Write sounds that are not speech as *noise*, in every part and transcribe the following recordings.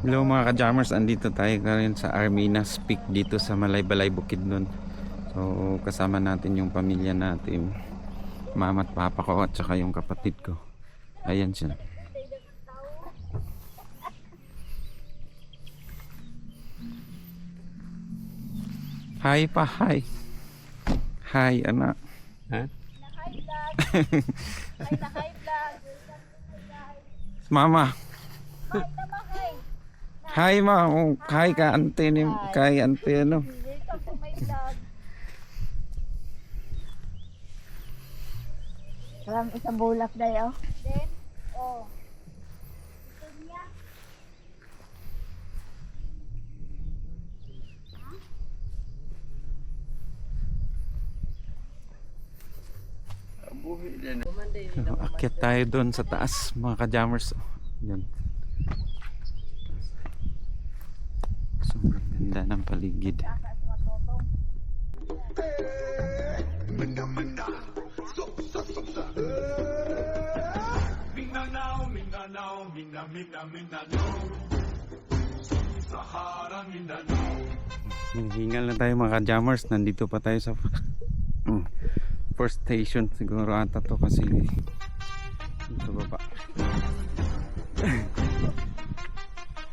Hello mga ka-jammers, andito tayo ngayon sa Arminas Peak dito sa Malaybalay Bukidnon. So kasama natin yung pamilya natin, mama at papa ko at saka yung kapatid ko. Ayan siya. Hi pa, hi. Hi anak. Ha? *laughs* Mama. Hi ma, oh, hi ka ante ni kay ante ano. Parang isang bulak na yun. Then, oh. Akyat tayo doon sa taas mga ka-jammers. Yan. Ganda ng paligid. Mindanao. Hinihingal na tayo mga ka-jammers. Nandito pa tayo sa mm, first station. Siguro ata to kasi sa baba.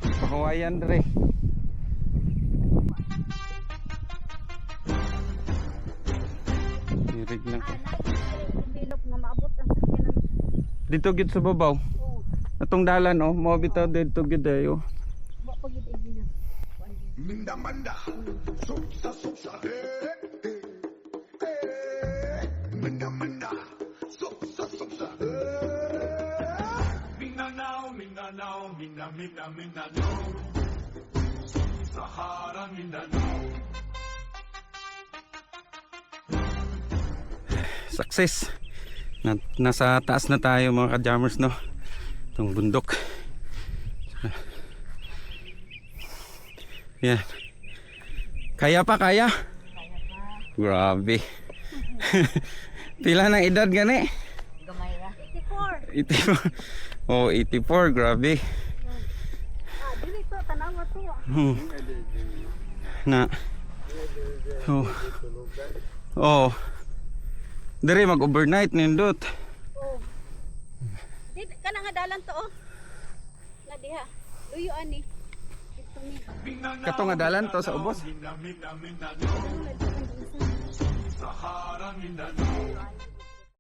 *laughs* Pakawayan re. Hirig lang ko. Dito gid sa babaw. Oh, Atong dalan oh, mo bitaw dito gid ayo. pag ito na. Minda, Manda. Suksa, suksa. Eh, eh, eh. Minda, Manda. Suksa, suksa. Eh. Mindanao, Mindanao, Minda, Minda, Mindanao. Sahara, Mindanao. Success. Na, nasa taas na tayo mga ka-jammers no. Itong bundok. Yan. Kaya pa kaya? Grabe. *laughs* Pila ng edad gani? Gamay na. 84. 84. Oh, 84, grabe. Ah, dili to, tanawa to. Hmm. Na. Oh. Oh. Dire mag-overnight nindot. Oh. Di, kana nga dalan to, oh. Na diha. Luyo ani. Ni. Kato nga dalan to sa ubos. Sahara, Mindanao.